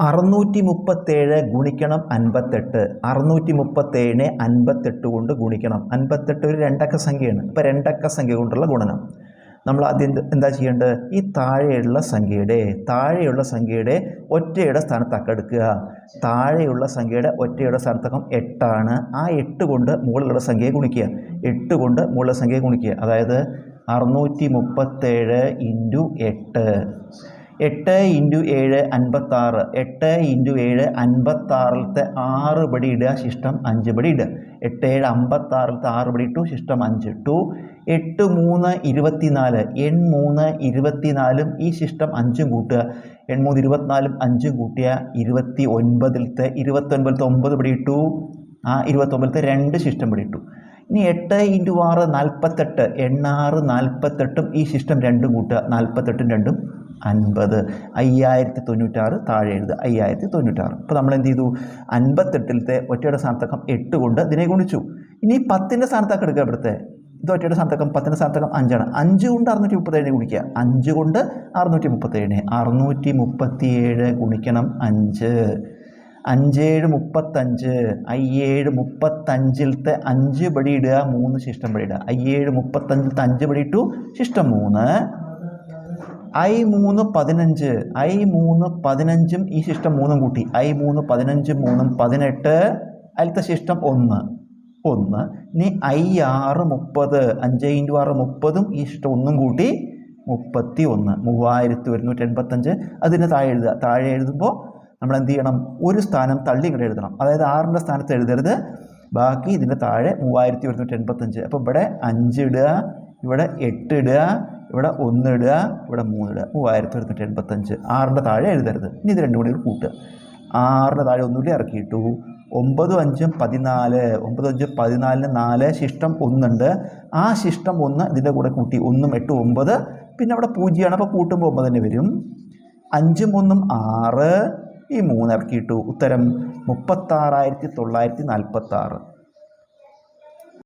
അറുന്നൂറ്റി മുപ്പത്തേഴ് ഗുണിക്കണം അൻപത്തെട്ട്. അറുന്നൂറ്റി മുപ്പത്തേഴിനെ അൻപത്തെട്ട് കൊണ്ട് ഗുണിക്കണം. അൻപത്തെട്ട് ഒരു രണ്ടക്ക സംഖ്യയാണ്. ഇപ്പോൾ രണ്ടക്ക സംഖ്യ കൊണ്ടുള്ള ഗുണനം. നമ്മൾ ആദ്യം എന്താ ചെയ്യേണ്ടത്? ഈ താഴെയുള്ള സംഖ്യയുടെ താഴെയുള്ള സംഖ്യയുടെ ഒറ്റയുടെ സ്ഥാനത്താക്ക എടുക്കുക. താഴെയുള്ള സംഖ്യയുടെ ഒറ്റയുടെ സ്ഥാനത്തക്കം എട്ടാണ്. ആ എട്ട് കൊണ്ട് മുകളിലുള്ള സംഖ്യയെ ഗുണിക്കുക. എട്ട് കൊണ്ട് മുകളിലുള്ള സംഖ്യയെ ഗുണിക്കുക. അതായത് അറുന്നൂറ്റി മുപ്പത്തേഴ് ഇന്റു എട്ട്. എട്ട് ഇന്റു ഏഴ് അൻപത്താറ്. എട്ട് ഇന്റു ഏഴ് അൻപത്താറിലത്തെ ആറ് പടി ഇടുക ശിഷ്ടം അഞ്ച് പടി ഇടുക. എട്ട് ഏഴ് അമ്പത്താറിലത്തെ ആറ് പടി ഇട്ടു ശിഷ്ടം അഞ്ച് ടു എട്ട് മൂന്ന് ഇരുപത്തിനാല്. എൺ മൂന്ന് ഇരുപത്തിനാലും ഈ ശിഷ്ടം അഞ്ചും കൂട്ടുക. എൺ മൂന്ന് ഇരുപത്തിനാലും അഞ്ചും കൂട്ടിയ ഇരുപത്തി ഒൻപതിലത്തെ ഇരുപത്തൊൻപതിലത്തെ ഒമ്പത് പടി ഇട്ടു. ആ ഇരുപത്തൊമ്പതിലത്തെ രണ്ട് ശിഷ്ടം പടി ഇട്ടു. ഇനി എട്ട് ഇന്റു ആറ് നാൽപ്പത്തെട്ട്. എണ്ണാറ് നാൽപ്പത്തെട്ടും ഈ ശിഷ്ടം രണ്ടും കൂട്ടുക. നാൽപ്പത്തെട്ടും രണ്ടും അൻപത്. അയ്യായിരത്തി തൊണ്ണൂറ്റാറ് താഴെ എഴുതുക. അയ്യായിരത്തി തൊണ്ണൂറ്റാറ് അപ്പോൾ നമ്മൾ എന്ത് ചെയ്തു? അൻപത്തെട്ടിലത്തെ ഒറ്റയുടെ സ്ഥാനത്തക്കം എട്ട് കൊണ്ട് ഇതിനെ ഗുണിച്ചു. ഇനി പത്തിന്റെ സ്ഥാനത്തൊക്കെ എടുക്കുക ഇവിടുത്തെ. ഇത് ഒറ്റയുടെ സ്ഥാനത്തക്കം പത്തിന്റെ സ്ഥാനത്തക്കം അഞ്ചാണ്. അഞ്ച് കൊണ്ട് അറുന്നൂറ്റി മുപ്പത്തേഴിനെ ഗുണിക്കുക. അഞ്ച് കൊണ്ട് അറുന്നൂറ്റി മുപ്പത്തേഴിനെ അറുന്നൂറ്റി മുപ്പത്തിയേഴ് ഗുണിക്കണം അഞ്ച്. അഞ്ചേഴ് മുപ്പത്തഞ്ച്. അയ്യേഴ് മുപ്പത്തഞ്ചിലത്തെ അഞ്ച് പടി ഇടുക. മൂന്ന് ശിഷ്ടം പടി ഇടുക. അയ്യേഴ് മുപ്പത്തഞ്ചിലത്തെ അഞ്ച് പടി ഇട്ടു. ശിഷ്ടം മൂന്ന്. ഐ മൂന്ന് പതിനഞ്ച് ഐ മൂന്ന് പതിനഞ്ചും ഈ ശിഷ്ടം മൂന്നും കൂട്ടി. ഐ മൂന്ന് പതിനഞ്ചും മൂന്നും പതിനെട്ട് അതിലത്തെ ശിഷ്ടം ഒന്ന്. ഒന്ന്. ഇനി ഐ ആറ് മുപ്പത് അഞ്ച് ഇന്റു ആറ് മുപ്പതും ഈ ശിഷ്ടം ഒന്നും കൂട്ടി മുപ്പത്തി ഒന്ന് മൂവായിരത്തി ഒരുന്നൂറ്റി എൺപത്തഞ്ച്. അതിന് താഴെ എഴുതുക. താഴെ എഴുതുമ്പോൾ നമ്മൾ എന്ത് ചെയ്യണം? ഒരു സ്ഥാനം തള്ളി ഇങ്ങോട്ട് എഴുതണം. അതായത് ആറിന്റെ സ്ഥാനത്ത് എഴുതരുത്. ബാക്കി ഇതിന്റെ താഴെ മൂവായിരത്തി ഒരുന്നൂറ്റി എൺപത്തഞ്ച്. അപ്പോൾ ഇവിടെ അഞ്ച് ഇടുക ഇവിടെ എട്ട് ഇടുക ഇവിടെ ഒന്ന് ഇടുക ഇവിടെ മൂന്ന് ഇടുക. മൂവായിരത്തി ഒരുന്നൂറ്റി എൺപത്തഞ്ച്. ആറിന്റെ താഴെ എഴുതരുത്. ഇനി ഇത് രണ്ടും കൂടി കൂട്ടുക. ആറിന്റെ താഴെ ഒന്നുകൂടി ഇറക്കിയിട്ടു ഒമ്പത് അഞ്ചും പതിനാല്. ഒമ്പത് അഞ്ചും പതിനാലിന് നാല് ശിഷ്ടം ഒന്നുണ്ട്. ആ ശിഷ്ടം ഒന്ന് ഇതിന്റെ കൂടെ കൂട്ടി. ഒന്നും എട്ട് ഒമ്പത്. പിന്നെ അവിടെ പൂജ്യമാണ്. അപ്പോൾ കൂട്ടുമ്പോൾ ഒമ്പത് തന്നെ വരും. അഞ്ചും ഒന്നും ആറ്. ഈ മൂന്ന് ഇറക്കിയിട്ടു ഉത്തരം മുപ്പത്താറായിരത്തി തൊള്ളായിരത്തി നാൽപ്പത്താറ്